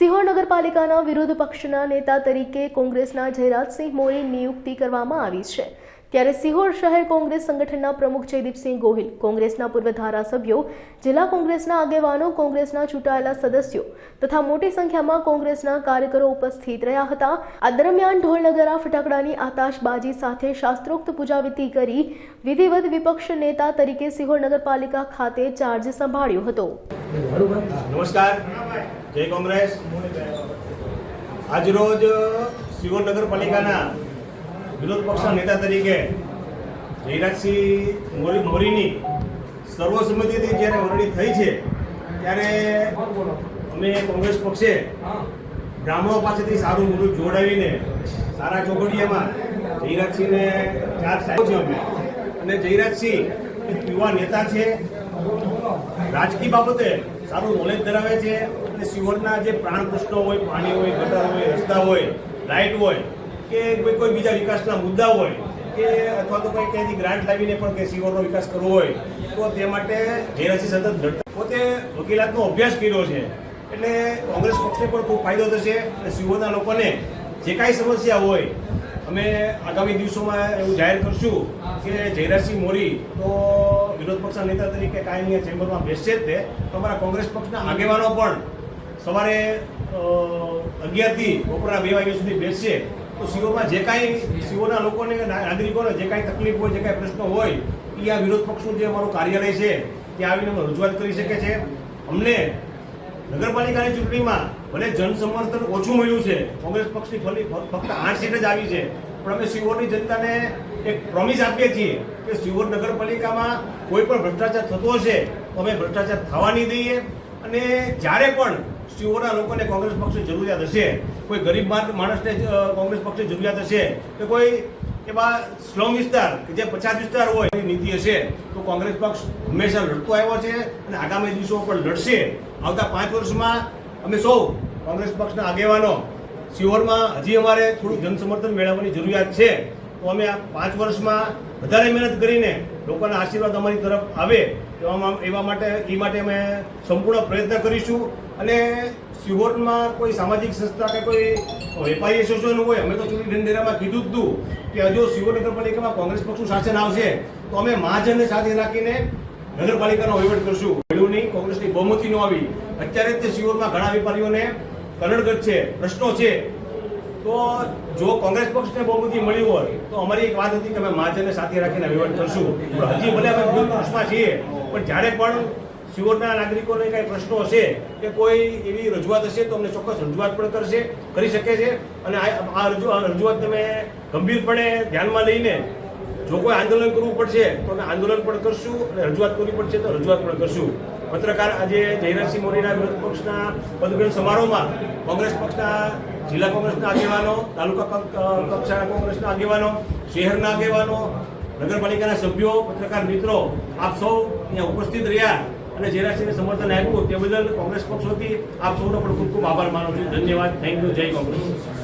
સિહોર નગરપાલિકાના વિરોધ પક્ષના નેતા તરીકે કોંગ્રેસના જયરાજસિંહ મોરી નિયુક્તિ કરવામાં આવી છે. ત્યારે સિહોર શહેર કોંગ્રેસ સંગઠનના પ્રમુખ જયદીપસિંહ ગોહિલ, કોંગ્રેસના પૂર્વ ધારાસભ્યો, જિલ્લા કોંગ્રેસના આગેવાનો, કોંગ્રેસના ચૂંટાયેલા સદસ્યો તથા મોટી સંખ્યામાં કોંગ્રેસના કાર્યકરો ઉપસ્થિત રહ્યા હતા. આ દરમિયાન ઢોલનગરા ફટાકડાની આતાશબાજી સાથે શાસ્ત્રોક્ત પૂજાવિધિ કરી વિધિવત વિપક્ષ નેતા તરીકે સિહોર નગરપાલિકા ખાતે ચાર્જ સંભાળ્યો હતો. નમસ્કાર. જય કોંગ્રેસ. આજરોજ સિહોર નગરપાલિકાના વિરોધ પક્ષના નેતા તરીકે જયરાજસિંહ મોરી, મોરીની સર્વસંમતિથી જ્યારે વરણી થઈ છે, ત્યારે અમે કોંગ્રેસ પક્ષે બ્રાહ્મણો પાસેથી સારું મુહૂર્ત જોડાવીને સારા ચોકડીયામાં જયરાજસિંહને ચાર સાહેબ છે અમે. અને જયરાજસિંહ એક યુવા નેતા છે. રાજકીય બાબતે સારું નોલેજ ધરાવે છે અને સિવરના જે પ્રાણ પ્રશ્નો હોય, પાણી હોય, ગટર હોય, રસ્તા હોય લાઇટ હોય, કે કોઈ કોઈ બીજા વિકાસના મુદ્દા હોય, કે અથવા તો કોઈ ક્યાંથી ગ્રાન્ટ લાવીને પણ કે સિવરનો વિકાસ કરવો હોય, તો તે માટે જયરાજસિંહ સતત પોતે વકીલાતનો અભ્યાસ કર્યો છે, એટલે કોંગ્રેસ પક્ષને પણ ખૂબ ફાયદો થશે અને સિહોરના લોકોને જે કાંઈ સમસ્યા હોય, અમે આગામી દિવસોમાં એવું જાહેર કરશું કે જયરાજસિંહ મોરી તો વિરોધ પક્ષના નેતા તરીકે કાયમી ચેમ્બરમાં બેસશે જ તે. તો અમારા કોંગ્રેસ પક્ષના આગેવાનો પણ સવારે અગિયારથી બપોરના બે વાગ્યા સુધી બેસશે. તો સીઓમાં જે કાંઈ, સીઓના લોકોને, નાગરિકોને જે કાંઈ તકલીફ હોય, જે કાંઈ પ્રશ્નો હોય એ આ વિરોધ પક્ષનું જે અમારું કાર્યાલય છે ત્યાં આવીને અમે રજૂઆત કરી શકે છે અમને નગરપાલિકાની ચૂંટણીમાં ભલે જનસમર્થન ઓછું મળ્યું છે, કોંગ્રેસ પક્ષની ફરી ફક્ત આઠ સીટ જ આવી છે, પણ અમે સીઓની જનતાને એક પ્રોમિસ આપીએ છીએ કે સિહોર નગરપાલિકામાં કોઈ પણ ભ્રષ્ટાચાર થતો હશે, તો અમે ભ્રષ્ટાચાર થવા નહીં દઈએ. અને જ્યારે પણ સિહોરના લોકોને કોંગ્રેસ પક્ષની જરૂરિયાત હશે, કોઈ ગરીબ માણ- માણસને કોંગ્રેસ પક્ષની જરૂરિયાત હશે, કે કોઈ એવા સ્લમ વિસ્તાર કે જે પછાત વિસ્તાર હોય એની નીતિ હશે, તો કોંગ્રેસ પક્ષ હંમેશા લડતો આવ્યો છે અને આગામી દિવસો પર લડશે. આવતા પાંચ વર્ષમાં અમે સૌ કોંગ્રેસ પક્ષના આગેવાનો સિહોરમાં હજી અમારે થોડું જનસમર્થન મેળવવાની જરૂરિયાત છે. તો અમે આ પાંચ વર્ષમાં વધારે મહેનત કરીને લોકોના આશીર્વાદ અમારી તરફ આવે એવા માટે, એ માટે અમે સંપૂર્ણ પ્રયત્ન કરીશું. અને સિહોરમાં કોઈ સામાજિક સંસ્થા કે કોઈ વેપારી એસોસિએશન હોય, અમે તો ચૂંટણી ઢંઢેરામાં કીધું જ હતું કે હજુ સિહોર નગરપાલિકામાં કોંગ્રેસ પક્ષનું શાસન આવશે, તો અમે મહાજનને સાથે રાખીને નગરપાલિકાનો વહીવટ કરશું. નહીં કોંગ્રેસની બહુમતી ન આવી. અત્યારે તે સિહોરમાં ઘણા વેપારીઓને કનડગત છે, પ્રશ્નો છે. તો જો કોંગ્રેસ પક્ષને બહુમતી મળી હોય, તો અમારી એક વાત હતી કે અમે મહાજનને સાથે રાખીને વહીવટ કરશું. હજી ભલે અમે વિરોધ પક્ષમાં છીએ, પણ જ્યારે પણ સિવોરના નાગરિકોને કાંઈ પ્રશ્નો હશે કે કોઈ એવી રજૂઆત હશે, તો અમને ચોક્કસ રજૂઆત પણ કરશે, કરી શકે છે. અને આ રજૂઆત તમે ગંભીરપણે ધ્યાનમાં લઈને જો કોઈ આંદોલન કરવું પડશે, તો અમે આંદોલન પણ કરશું અને રજૂઆત કરવી પડશે તો રજૂઆત પણ કરશું. પત્રકાર આજે જયરાજસિંહ મોરીના વિરોધ પક્ષના પદગ્રહણ સમારોહમાં કોંગ્રેસ પક્ષના, જિલ્લા કોંગ્રેસના આગેવાનો, તાલુકા કક્ષ- કક્ષાના કોંગ્રેસના આગેવાનો, શહેરના આગેવાનો, નગરપાલિકાના સભ્યો, પત્રકાર મિત્રો, આપ સૌ અહીંયા ઉપસ્થિત રહ્યા અને જયરાજસિંહને સમર્થન આપ્યું તે બદલ કોંગ્રેસ પક્ષ વતી આપ સૌનો પણ ખૂબ ખૂબ આભાર માનું છું. ધન્યવાદ. Thank you. જય કોંગ્રેસ.